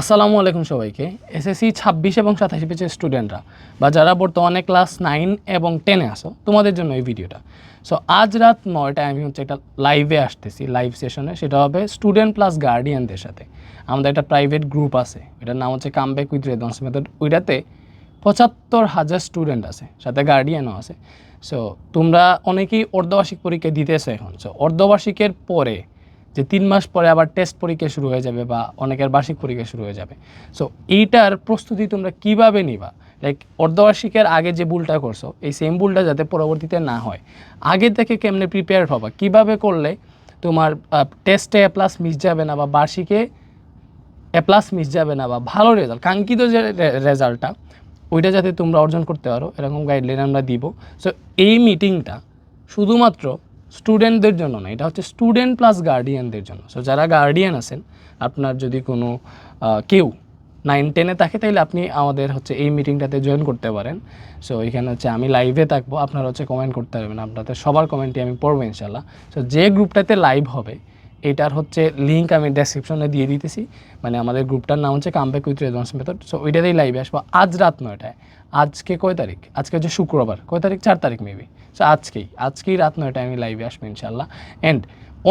আসসালামু আলাইকুম সবাইকে। এসএসসি ছাব্বিশ এবং সাতাশি পেজের স্টুডেন্টরা বা যারা বর্তমানে ক্লাস নাইন এবং টেনে আসো তোমাদের জন্য এই ভিডিওটা সো আজ রাত নয়টায় আমি হচ্ছে একটা লাইভে আসতেছি লাইভ সেশনে সেটা হবে স্টুডেন্ট প্লাস গার্ডিয়ানদের সাথে। আমাদের একটা প্রাইভেট গ্রুপ আছে। এটার নাম হচ্ছে কামব্যাক উইথ রেদন্স মেথড ওইটাতে পঁচাত্তর হাজার স্টুডেন্ট আছে, সাথে গার্ডিয়ানও আছে। সো তোমরা অনেকেই অর্ধবার্ষিক পরীক্ষা দিতেছো এখন। সো অর্ধবার্ষিকের পরে যে তিন মাস পরে আবার টেস্ট পরীক্ষা শুরু হয়ে যাবে বা অনেকের বার্ষিক পরীক্ষা শুরু হয়ে যাবে। সো এইটার প্রস্তুতি তোমরা কীভাবে নিবা? লাইক অর্ধবার্ষিকের আগে যে ভুলটা করছ, এই সেম ভুলটা যাতে পরবর্তীতে না হয়। আগে থেকে কেমনে প্রিপেয়ার হবা? কীভাবে করলে তোমার টেস্টে প্লাস মিস যাবে না বা বার্ষিকে এ প্লাস মিস যাবে না বা ভালো রেজাল্ট কাঙ্ক্ষিত যে রেজাল্টটা, ওইটা যাতে তোমরা অর্জন করতে পারো, এরকম গাইডলাইন আমরা দিব। সো এই মিটিংটা শুধুমাত্র স্টুডেন্টদের জন্য না, এটা হচ্ছে স্টুডেন্ট প্লাস গার্ডিয়ানদের জন্য। সো যারা গার্ডিয়ান আছেন, আপনার যদি কোনো কেউ নাইন টেনে থাকে, তাহলে আপনি আমাদের হচ্ছে এই মিটিংটাতে জয়েন করতে পারেন। সো এখানে হচ্ছে আমি লাইভে থাকব, আপনারা হচ্ছে কমেন্ট করতে পারবেন, আপনাদের সবার কমেন্টই আমি পড়ব ইনশাল্লাহ সো যে গ্রুপটাতে লাইভ হবে, এটার হচ্ছে লিঙ্ক আমি ডেসক্রিপশনে দিয়ে দিতেছি। মানে আমাদের গ্রুপটার নাম হচ্ছে comeback with response method so ওইটাতেই লাইভে আসব। আজ রাত নয়টায়। আজকে কয় তারিখ? আজকে হচ্ছে শুক্রবার। কয় তারিখ? চার তারিখ মেবি সো আজকেই। আজকেই রাত নয়টায় আমি লাইভে আসব ইনশাল্লাহ অ্যান্ড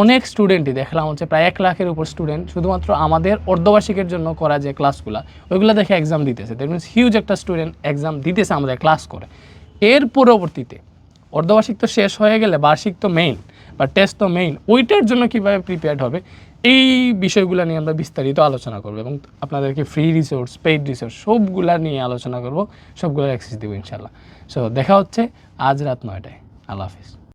অনেক স্টুডেন্টই দেখলাম হচ্ছে প্রায় এক লাখের উপর স্টুডেন্ট শুধুমাত্র আমাদের অর্ধবার্ষিকের জন্য করা যে ক্লাসগুলো ওইগুলো দেখে এক্সাম দিতেছে। দ্যাট মিনস হিউজ একটা স্টুডেন্ট এক্সাম দিতেছে আমাদের ক্লাস করে। এর পরবর্তীতে অর্ধবার্ষিক তো শেষ হয়ে গেলে, বার্ষিক তো মেইন বা টেস্ট তো মেইন ওইটার জন্য কীভাবে প্রিপেয়ার্ড হবে? এই বিষয়গুলো নিয়ে আমরা বিস্তারিত আলোচনা করব এবং আপনাদেরকে ফ্রি রিসোর্স পেইড রিসোর্স সবগুলা নিয়ে আলোচনা করব সবগুলো অ্যাক্সেস দেবো ইনশাল্লাহ সো দেখা হচ্ছে আজ রাত নয়টায়। আল্লাহ হাফিজ।